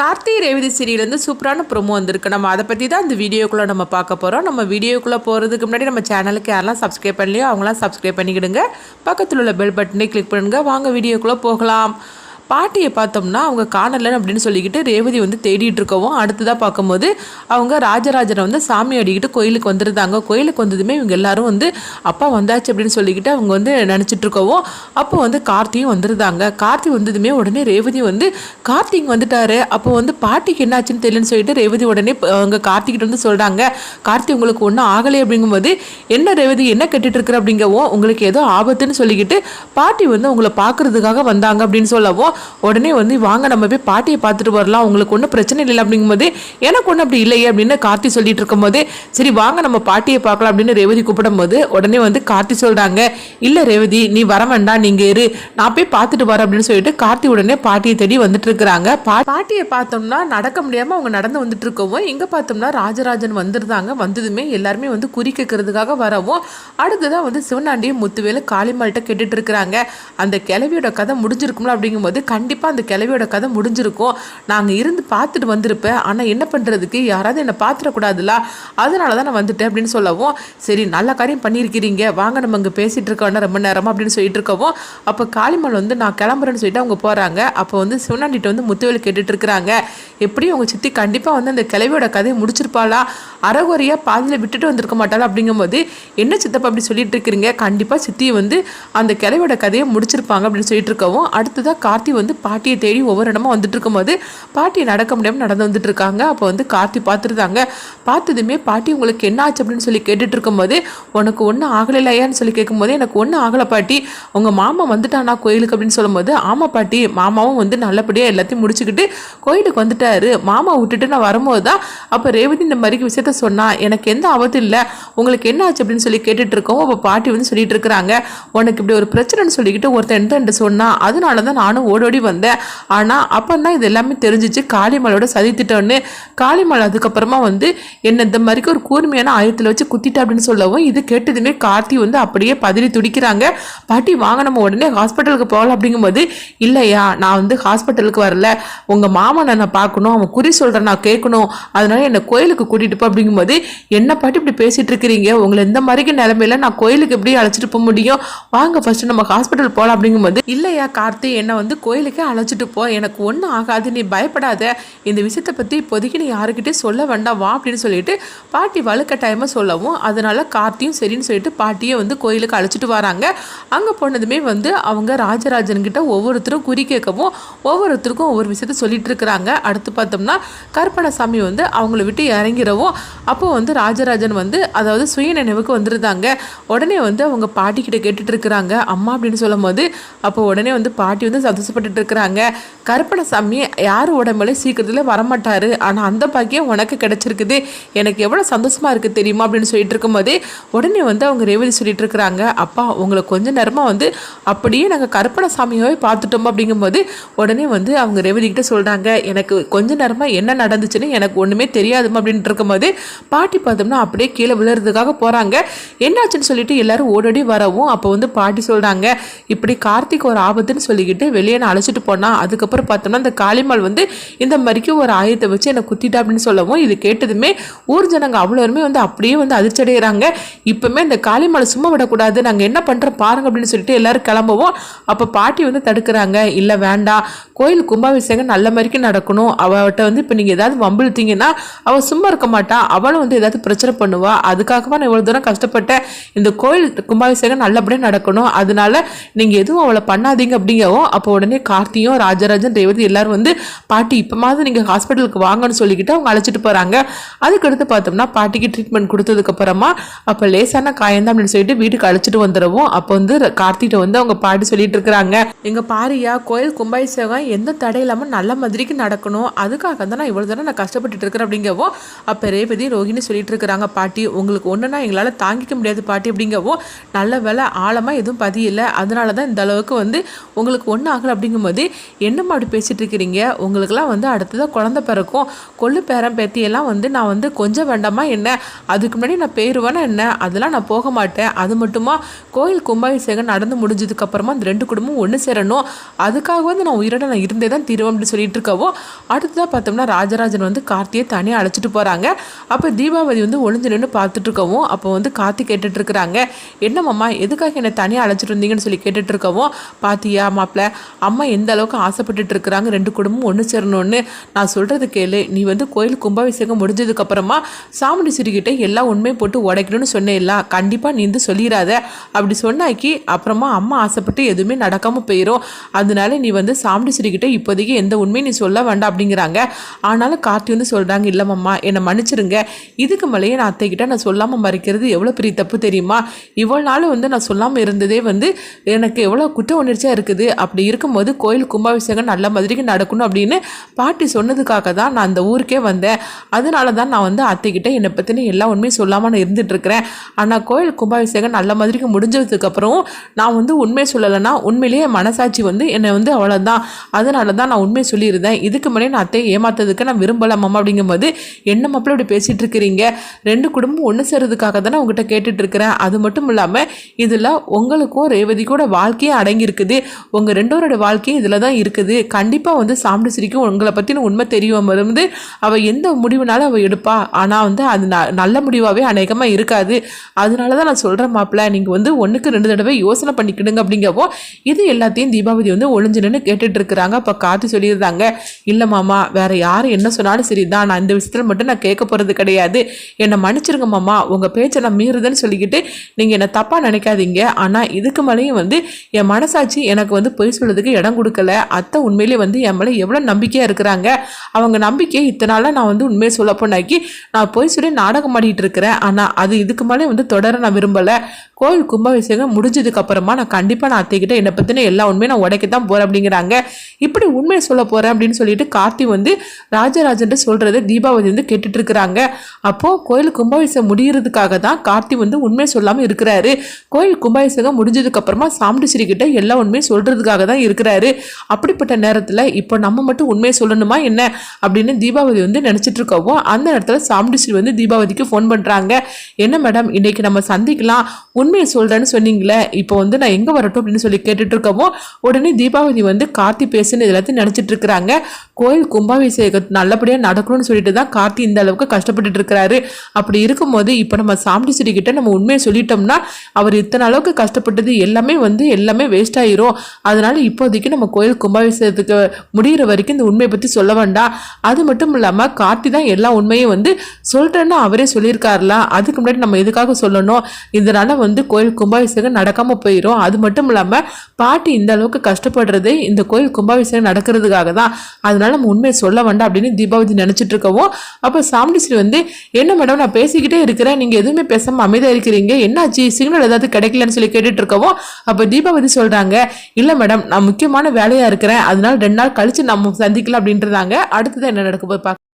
கார்த்திகை ரேவதி சீரியலேருந்து சூப்பரான ப்ரோமோ வந்திருக்கு. நம்ம அதை பற்றி தான் இந்த வீடியோக்குள்ளே நம்ம பார்க்க போகிறோம் நம்ம வீடியோக்குள்ளே போகிறதுக்கு முன்னாடி நம்ம சேனலுக்கு யாரெல்லாம் சப்ஸ்கிரைப் பண்ணலையோ அவங்களாம் சப்ஸ்கிரைப் பண்ணிக்கிடுங்க. பக்கத்தில் உள்ள பெல் பட்டனை கிளிக் பண்ணுங்கள் வாங்க வீடியோக்குள்ளே போகலாம். பாட்டியை பார்த்தோம்னா அவங்க காணலை அப்படின்னு சொல்லிக்கிட்டு ரேவதி வந்து தேடிட்டு இருக்கவும் அடுத்ததாக பார்க்கும்போது அவங்க ராஜராஜனை வந்து சாமி அடிக்கிட்டு கோயிலுக்கு வந்துருந்தாங்க. கோயிலுக்கு வந்ததுமே இவங்க எல்லாரும் வந்து அப்பா வந்தாச்சு அப்படின்னு சொல்லிக்கிட்டு அவங்க வந்து நினச்சிட்டு இருக்கவும் அப்போ வந்து கார்த்தியும் வந்துருந்தாங்க. கார்த்தி வந்ததுமே உடனே ரேவதி வந்து கார்த்திக் வந்துட்டாரு. அப்போ வந்து பாட்டிக்கு என்னாச்சுன்னு தெரியலன்னு சொல்லிட்டு ரேவதி உடனே அவங்க கார்த்திகிட்ட வந்து சொல்கிறாங்க கார்த்தி உங்களுக்கு ஒன்றும் ஆகலை அப்படிங்கும்போது என்ன ரேவதி என்ன கட்டிட்டு இருக்கிற? அப்படிங்கவும் உங்களுக்கு ஏதோ ஆபத்துன்னு சொல்லிக்கிட்டு பாட்டி வந்து உங்களை பார்க்கறதுக்காக வந்தாங்க அப்படின்னு சொல்லவும் உடனே வந்து வாங்க நம்ம போய் பாட்டியை பார்த்துட்டு வரலாம். உங்களுக்கு ஒன்றும் பிரச்சனை இல்லை அப்படிங்கும்போது எனக்கு ஒன்றும் அப்படி இல்லையே அப்படின்னு கார்த்தி சொல்லிட்டு இருக்கும்போது சரி வாங்க நம்ம பாட்டியை பார்க்கலாம் அப்படின்னு ரேவதி கூப்பிடும்போது உடனே வந்து கார்த்தி சொல்கிறாங்க இல்லை ரேவதி நீ வர வேண்டாம் நீங்கள் இரு. நான் போய் பார்த்துட்டு வரேன் அப்படின்னு சொல்லிட்டு கார்த்தி உடனே பாட்டியை தேடி வந்துட்டு இருக்கிறாங்க. பாட்டியை பார்த்தோம்னா நடக்க முடியாமல் அவங்க நடந்து வந்துட்டு இருக்கவும் இங்கே பார்த்தோம்னா ராஜராஜன் வந்துருந்தாங்க. வந்ததுமே எல்லாருமே வந்து குறி கேட்கறதுக்காக வரவும் அடுத்ததான் வந்து சிவனாண்டியும் முத்துவேலு காளிமால்கிட்ட கேட்டுட்டு இருக்கிறாங்க. அந்த கிளவியோட கதை முடிஞ்சிருக்கும்ல அப்படிங்கும்போது கண்டிப்பாக அந்த கிளவியோட கதை முடிஞ்சிருக்கும். நாங்கள் இருந்து பார்த்துட்டு வந்திருப்பேன். ஆனால் என்ன பண்ணுறதுக்கு யாராவது என்னை பார்த்துடக்கூடாதுல அதனால தான் நான் வந்துட்டேன் அப்படின்னு சொல்லவும் சரி நல்ல காரியம் பண்ணியிருக்கிறீங்க. வாங்க நம்ம இங்கே பேசிகிட்டு இருக்க வேண்டாம் ரொம்ப நேரமாக அப்படின்னு சொல்லிட்டு இருக்கவும் அப்போ காளிமல் வந்து நான் கிளம்புறேன்னு சொல்லிட்டு அவங்க போகிறாங்க அப்போ வந்து சிவனாண்டிகிட்ட வந்து முத்துவேல் கேட்டுட்டு இருக்கிறாங்க. எப்படியும் அவங்க சித்தி கண்டிப்பாக வந்து அந்த கிளவியோட கதையை முடிச்சிருப்பாளா? அறகுறையாக பாதியில் விட்டுட்டு வந்திருக்க மாட்டாளா? அப்படிங்கும்போது என்ன சித்தப்பா அப்படி சொல்லிட்டு இருக்கிறீங்க? கண்டிப்பாக சித்தி வந்து அந்த கிளவியோட கதையை முடிச்சிருப்பாங்க அப்படின்னு சொல்லிட்டு இருக்கவும் அடுத்ததாக கார்த்தி வந்து பாட்டியை தேடி ஒவ்வொரு இடமா வந்துட்டு இருக்கும்போது பாட்டி நடக்க முடியாமல் நடந்து வந்துட்டு இருக்காங்க அப்போ வந்து கார்த்தி பார்த்துருந்தாங்க. பார்த்ததுமே பாட்டி உங்களுக்கு என்ன ஆச்சு? அப்படின்னு சொல்லி கேட்டுட்டு இருக்கும்போது உனக்கு ஒன்றும் ஆகலையான்னு சொல்லி கேட்கும்போது எனக்கு ஒன்றும் ஆகலை பாட்டி. உங்கள் மாமா வந்துட்டானா கோயிலுக்கு? அப்படின்னு சொல்லும்போது ஆமாம் பாட்டி மாமாவும் வந்து நல்லபடியாக எல்லாத்தையும் முடிச்சுக்கிட்டு கோயிலுக்கு வந்துட்டாரு. மாமா விட்டுட்டு நான் வரும்போது தான் அப்போ ரேவதி இந்த மாதிரி விஷயத்த சொன்னா. எனக்கு எந்த ஆபத்தும் இல்லை. உங்களுக்கு என்ன ஆச்சு? அப்படின்னு சொல்லி கேட்டுட்டு இருக்கோம் அப்போ பாட்டி வந்து சொல்லிட்டு இருக்கிறாங்க உனக்கு இப்படி ஒரு பிரச்சனைன்னு சொல்லிக்கிட்டு ஒருத்தன் என்கிட்ட சொன்னா அதனால தான் நானும் ஓடோடி வந்தேன். ஆனால் அப்போ தான் இது எல்லாமே தெரிஞ்சிச்சு. காளிமலோட சதித்திட்டோன்னு காளிமலை அதுக்கப்புறமா வந்து என்ன இந்த மாதிரிக்கு ஒரு கூர்மையான ஆயத்தில் வச்சு குத்திட்டா அப்படின்னு சொல்லவும் இது கேட்டதுமே கார்த்தி வந்து அப்படியே பதறி துடிக்கிறாங்க. பாட்டி வாங்க நம்ம உடனே ஹாஸ்பிட்டலுக்கு போகலாம் அப்படிங்கும்போது இல்லையா நான் வந்து ஹாஸ்பிட்டலுக்கு வரல. உங்கள் மாமனை நான் பார்க்கணும். அவன் குறி சொல்கிறேன் நான் கேட்கணும். அதனால என்னை கோயிலுக்கு கூட்டிகிட்டு போ அப்படிங்கும்போது என்ன பாட்டி இப்படி பேசிகிட்டு இருக்கிறீங்க? உங்களை இந்த மாதிரிக்கு நிலமையில நான் கோயிலுக்கு எப்படி அழைச்சிட்டு போக முடியும்? வாங்க ஃபர்ஸ்ட் நம்ம ஹாஸ்பிட்டல் போகலாம் அப்படிங்கும்போது இல்லையா கார்த்தி என்னை வந்து கோயிலுக்கே அழைச்சிட்டு போ. எனக்கு ஒன்றும் ஆகாது. நீ பயப்படாத. இந்த விஷயத்தை பற்றி இப்போதைக்கு நீ யாருக்கிட்டே சொல்ல வேண்டாம். வா அப்படின்னு சொல்லிட்டு பாட்டி வலுக்கட்டாயமாக சொல்லவும் அதனால் கார்த்தியும் சரின்னு சொல்லிட்டு பாட்டியை வந்து கோயிலுக்கு அழைச்சிட்டு வராங்க. அங்கே போனதுமே வந்து அவங்க ராஜராஜன்கிட்ட ஒவ்வொருத்தரும் குறி கேட்கவும் ஒவ்வொருத்தருக்கும் ஒவ்வொரு விஷயத்த சொல்லிட்டு இருக்கிறாங்க. அடுத்து பார்த்தோம்னா கருப்பணசாமி வந்து அவங்கள விட்டு இறங்கிடவும் அப்போ வந்து ராஜராஜன் வந்து அதாவது சுய நினைவுக்கு வந்திருந்தாங்க. உடனே வந்து அவங்க பாட்டி கிட்ட கேட்டுட்டு இருக்கிறாங்க. அம்மா அப்படின்னு சொல்லும் போது அப்போ உடனே வந்து பாட்டி வந்து சந்தோஷப்பட்டு கஷ்டப்பட்டுட்டு இருக்கிறாங்க. கருப்பணசாமி யார் உடம்புல சீக்கிரத்தில் வரமாட்டார். ஆனால் அந்த பாக்கியம் உனக்கு கிடச்சிருக்குது. எனக்கு எவ்வளோ சந்தோஷமா இருக்குது தெரியுமா? அப்படின்னு சொல்லிட்டு இருக்கும்போதே உடனே வந்து அவங்க ரேவதி சொல்லிட்டு இருக்கிறாங்க. அப்பா உங்களை கொஞ்ச நேரமாக வந்து அப்படியே நாங்கள் கருப்பணசாமியாகவே பார்த்துட்டோம் அப்படிங்கும்போது உடனே வந்து அவங்க ரேவதிக்கிட்ட சொல்கிறாங்க எனக்கு கொஞ்ச நேரமாக என்ன நடந்துச்சுன்னு எனக்கு ஒன்றுமே தெரியாதுமா அப்படின்ட்டு இருக்கும்போது பாட்டி பார்த்தோம்னா அப்படியே கீழே விழுறதுக்காக போகிறாங்க என்னாச்சுன்னு சொல்லிட்டு எல்லாரும் ஓடோடி வரவும் அப்போ வந்து பாட்டி சொல்கிறாங்க இப்படி கார்த்திக் ஒரு ஆபத்துன்னு சொல்லிக்கிட்டு வெளியே நான் அழைச்சிட்டு போனால் அதுக்கப்புறம் பார்த்தோம்னா அந்த காளிமால் வந்து இந்த மாதிரிக்கு ஒரு ஆயத்தை வச்சு என்னை குத்திட்டா அப்படின்னு சொல்லவும் இது கேட்டதுமே ஊர் ஜனங்க அவ்வளோருமே வந்து அப்படியே வந்து அதிர்ச்சி அடைகிறாங்க இப்பவுமே இந்த காளிமாலை சும்மா விடக்கூடாது நாங்கள் என்ன பண்ணுறோம் பாருங்க அப்படின்னு சொல்லிட்டு எல்லாரும் கிளம்பவும் அப்போ பாட்டி வந்து தடுக்கிறாங்க. இல்லை வேண்டாம். கோயில் கும்பாபிஷேகம் நல்ல மாதிரிக்கு நடக்கணும். அவட்ட வந்து இப்போ நீங்கள் ஏதாவது வம்பிழுத்தீங்கன்னா அவள் சும்மா இருக்க மாட்டா. அவளும் வந்து ஏதாவது பிரச்சனை பண்ணுவா. அதுக்காகவா நான் இவ்வளோ தூரம் கஷ்டப்பட்டேன். இந்த கோயில் கும்பாபிஷேகம் நல்லபடியாக நடக்கணும். அதனால நீங்கள் எதுவும் அவளை பண்ணாதீங்க அப்படிங்கவும் அப்போ உடனே கார்த்தியும் ராஜராஜன் ரேவதி எல்லாரும் வந்து பாட்டி இப்போமாவது நீங்கள் ஹாஸ்பிட்டலுக்கு வாங்கன்னு சொல்லிக்கிட்டு அவங்க அழைச்சிட்டு போகிறாங்க அதுக்கடுத்து பார்த்தோம்னா பாட்டிக்கு ட்ரீட்மெண்ட் கொடுத்ததுக்கப்புறமா அப்போ லேசான காயந்தான் அப்படின்னு சொல்லிட்டு வீட்டுக்கு அழைச்சிட்டு வந்துடுவோம் அப்போ வந்து கார்த்திகிட்ட வந்து அவங்க பாட்டி சொல்லிட்டு இருக்கிறாங்க. எங்கள் பாரியா கோயில் கும்பாபிஷேகம் எந்த தடை இல்லாமல் நல்ல மாதிரிக்கு நடக்கணும். அதுக்காக தான் நான் இவ்வளோ தூரம் நான் கஷ்டப்பட்டுட்டு இருக்கிறேன் அப்படிங்கவும் அப்போ ரேவதி ரோகிணி சொல்லிட்டு இருக்கிறாங்க பாட்டி உங்களுக்கு ஒன்றுனா எங்களால் தாங்கிக்க முடியாது பாட்டி அப்படிங்கவும் நல்ல வேலை ஆழமாக எதுவும் பதியலை அதனால தான் இந்த அளவுக்கு வந்து உங்களுக்கு ஒன்றும் ஆகலை அப்படிங்கும்போது என்னம்மா அப்படி பேசிகிட்டு இருக்கிறீங்க உங்களுக்கெல்லாம் வந்து அடுத்ததாக குழந்த பிறக்கும். கொள்ளு பேரன் பேத்தியெல்லாம் வந்து நான் வந்து கொஞ்சம் வேண்டாமா என்ன? அதுக்கு முன்னாடி நான் பேருவேனா என்ன? அதெல்லாம் நான் போக மாட்டேன். அது மட்டுமா? கோயில் கும்பாபிஷேகம் நடந்து முடிஞ்சதுக்கப்புறமா அந்த ரெண்டு குடும்பமும் ஒன்று சேரணும். அதுக்காக வந்து நான் உயிரோட நான் இருந்தே தான் திருவோம் அப்படின்னு சொல்லிட்டு இருக்கவோ அடுத்ததாக பார்த்தோம்னா ராஜராஜன் வந்து கார்த்தியை தனியாக அழைச்சிட்டு போகிறாங்க அப்போ தீபாவளி வந்து ஒளிஞ்சு நின்று பார்த்துட்டு இருக்கவும் அப்போ வந்து கார்த்தி கேட்டுட்டு இருக்கிறாங்க என்னம்மா எதுக்காக என்னை தனியாக அழைச்சிட்டு வந்தீங்கன்னு சொல்லி கேட்டுட்டு இருக்கவும் பாத்தியா மாப்பிள்ள அம்மா அம்மா எந்த அளவுக்கு ஆசைப்பட்டுட்டு இருக்கிறாங்க? ரெண்டு குடும்பமும் ஒன்று சேரணும்னு நான் சொல்கிறது கேளு. நீ வந்து கோயில் கும்பாபிஷேகம் முடிஞ்சதுக்கப்புறமா சாமுண்டி சிறுகிட்ட எல்லா உண்மையும் போட்டு உடைக்கணும்னு சொன்னேல்ல. கண்டிப்பாக நீ வந்து சொல்லிடாத அப்படி சொன்னாக்கி அப்புறமா அம்மா ஆசைப்பட்டு எதுவுமே நடக்காமல் போயிடும் அதனால நீ வந்து சாமுண்டி சிறுகிட்ட இப்போதைக்கு எந்த உண்மையும் நீ சொல்ல வேண்டாம் அப்படிங்கிறாங்க. ஆனாலும் கார்த்தி வந்து சொல்கிறாங்க இல்லைம்மா என்னை மன்னிச்சிருங்க. இதுக்கு மேலேயே நான் அத்தைக்கிட்ட நான் சொல்லாமல் மறைக்கிறது எவ்வளோ பெரிய தப்பு தெரியுமா? இவ்வளோ நாள் வந்து நான் சொல்லாமல் இருந்ததே வந்து எனக்கு எவ்வளோ குற்ற உணர்ச்சியாக இருக்குது. அப்படி இருக்கும்போது கோயில் கும்பாபிஷேகம் நல்ல மாதிரிக்கு நடக்கணும் அப்படின்னு பாட்டி சொன்னதுக்காக தான் நான் அந்த ஊருக்கே வந்தேன். அதனால தான் நான் வந்து அத்தைக்கிட்ட என்னை பற்றின எல்லா உண்மையும் சொல்லாமல் நான் இருந்துட்டு இருக்கிறேன். ஆனால் கோயில் கும்பாபிஷேகம் நல்ல மாதிரிக்கு முடிஞ்சதுக்கப்புறம் நான் வந்து உண்மை சொல்லலைன்னா உண்மையிலேயே மனசாட்சி வந்து என்னை வந்து அவ்வளோதான் அதனால தான் நான் உண்மை சொல்லியிருந்தேன். இதுக்கு முன்னாடி நான் அத்தையை ஏமாத்ததுக்கு நான் விரும்பலாமா அப்படிங்கும்போது என்ன மாப்பிள்ள இப்படி பேசிகிட்டு இருக்கிறீங்க? ரெண்டு குடும்பம் ஒன்று சேர்றதுக்காக தானே உங்ககிட்ட கேட்டுட்ருக்கிறேன் அது மட்டும் இல்லாமல் இதில் உங்களுக்கும் ரேவதி கூட வாழ்க்கையே அடங்கியிருக்குது. உங்கள் ரெண்டோரோட வாழ்க்கையும் இதில் தான் இருக்குது. கண்டிப்பாக வந்து சாப்பிட்டு சிரிக்கும். உங்களை பற்றின உண்மை தெரியும் வந்து அவள் எந்த முடிவுனாலும் அவள் எடுப்பா. ஆனால் வந்து அது ந நல்ல முடிவாகவே அநேகமாக இருக்காது. அதனால தான் நான் சொல்கிறேன் மாப்பிள்ள நீங்கள் வந்து ஒன்றுக்கு ரெண்டு தடவை யோசனை பண்ணிக்கிடுங்க அப்படிங்கப்போ இது எல்லாத்தையும் தீபாவளி வந்து ஒளிஞ்சு நின்று கேட்டுட்டு இருக்கிறாங்க அப்போ காத்து சொல்லியிருந்தாங்க இல்லை மாமா வேற யார் என்ன சொன்னாலும் சரி தான் நான் இந்த விஷயத்தில் மட்டும் நான் கேட்க போகிறது கிடையாது. என்னை மன்னிச்சிருங்க மாமா. உங்கள் பேச்சை நான் மீறுதுன்னு சொல்லிக்கிட்டு நீங்கள் என்னை தப்பாக நினைக்காதீங்க. ஆனால் இதுக்கு மேலேயும் வந்து என் மனசாட்சி எனக்கு வந்து பொய் சொல்லுறதுக்கு இடம் கொடுக்கல. அத்தை உண்மையிலே வந்து என் மேலே எவ்வளோ நம்பிக்கையாக இருக்கிறாங்க. அவங்க நம்பிக்கை இத்தனை நாளாக நான் வந்து உண்மையை சொல்ல போனாக்கி நான் பொய் சொல்லி நாடகம் ஆடிட்டு இருக்கிறேன். ஆனால் அது இதுக்கு மேலே வந்து தொடர நான் விரும்பலை. கோவில் கும்பாபிஷேகம் முடிஞ்சதுக்கு அப்புறமா நான் கண்டிப்பாக நான் அத்தைக்கிட்ட என்னை பற்றின எல்லா உண்மையும் நான் உடைக்க தான் போகிறேன் அப்படிங்கிறாங்க. இப்படி உண்மையை சொல்ல போகிறேன் அப்படின்னு சொல்லிட்டு கார்த்தி வந்து ராஜராஜன் சொல்கிறத தீபாவளி வந்து கேட்டுட்டு இருக்கிறாங்க. அப்போது கோயில் கும்பாபிஷேகம் முடிகிறதுக்காக தான் கார்த்தி வந்து உண்மையை சொல்லாமல் இருக்கிறாரு. கோயில் கும்பாபிஷேகம் முடிஞ்சதுக்கப்புறமா அப்புறமா கிட்ட எல்லா உண்மையும் சொல்கிறதுக்காக தான் இருக்கிறாரு. அப்படிப்பட்ட நேரத்தில் இப்போ நம்ம மட்டும் உண்மையை சொல்லணுமா என்ன? அப்படின்னு தீபாவளி வந்து நினச்சிட்டு இருக்கவோ அந்த நேரத்தில் சாமுண்டிஸ்ரீ வந்து தீபாவளிக்கு ஃபோன் பண்ணுறாங்க என்ன மேடம் இன்னைக்கு நம்ம சந்திக்கலாம். உண்மையை சொல்கிறேன்னு சொன்னீங்களே இப்போ வந்து நான் எங்கே வரட்டும் அப்படின்னு சொல்லி கேட்டுட்டு இருக்கவோ உடனே தீபாவளி வந்து கார்த்தி பேசுன்னு எல்லாத்தையும் நினச்சிட்டு இருக்கிறாங்க கோயில் கும்பாபிஷேகம் நல்லபடியாக நடக்கணும்னு சொல்லிட்டு தான் கார்த்தி இந்த அளவுக்கு கஷ்டப்பட்டுட்டு இருக்கிறாரு. அப்படி இருக்கும்போது இப்போ நம்ம சாமிடி சிடி கிட்ட நம்ம உண்மையை சொல்லிட்டோம்னா அவர் இத்தனை அளவுக்கு கஷ்டப்பட்டது எல்லாமே வந்து எல்லாமே வேஸ்ட் ஆயிரும். அதனால இப்போதைக்கு நம்ம கோயில் கும்பாபிஷேகத்துக்கு முடிகிற வரைக்கும் இந்த உண்மையை பற்றி சொல்ல வேண்டாம். அது மட்டும் இல்லாமல் கார்த்தி தான் எல்லா உண்மையும் வந்து சொல்கிறேன்னு அவரே சொல்லியிருக்காருல அதுக்கு முன்னாடி நம்ம எதுக்காக சொல்லணும்? இதனால வந்து கோயில் கும்பாபிஷேகம் நடக்காமல் போயிடும் அது மட்டும் இல்லாமல் பாட்டி இந்த அளவுக்கு கஷ்டப்படுறது இந்த கோயில் கும்பாபிஷேகம் நடக்கிறதுக்காக தான். அதனால நம்ம உண்மையை சொல்ல வேண்டாம் அப்படின்னு தீபாவதி நினச்சிட்டு இருக்கவும் அப்போ சாமுண்டிஸ்ரீ வந்து என்ன மேடம் நான் பேசிக்கிட்டே இருக்கிறேன் நீங்கள் எதுவுமே பேசாமல் அமைதியாக இருக்கிறீங்க என்னாச்சு? சிக்னல் ஏதாவது கிடைக்கலன்னு சொல்லி கேட்டுட்டு இருக்கவும் அப்போ தீபாவதி சொல்கிறாங்க இல்லை மேடம் நான் முக்கியமான வேலையாக இருக்கிறேன் அதனால ரெண்டு நாள் கழிச்சு நம்ம சந்திக்கலாம் அப்படின்றதாங்க. அடுத்தது என்ன நடக்க போய் பார்க்க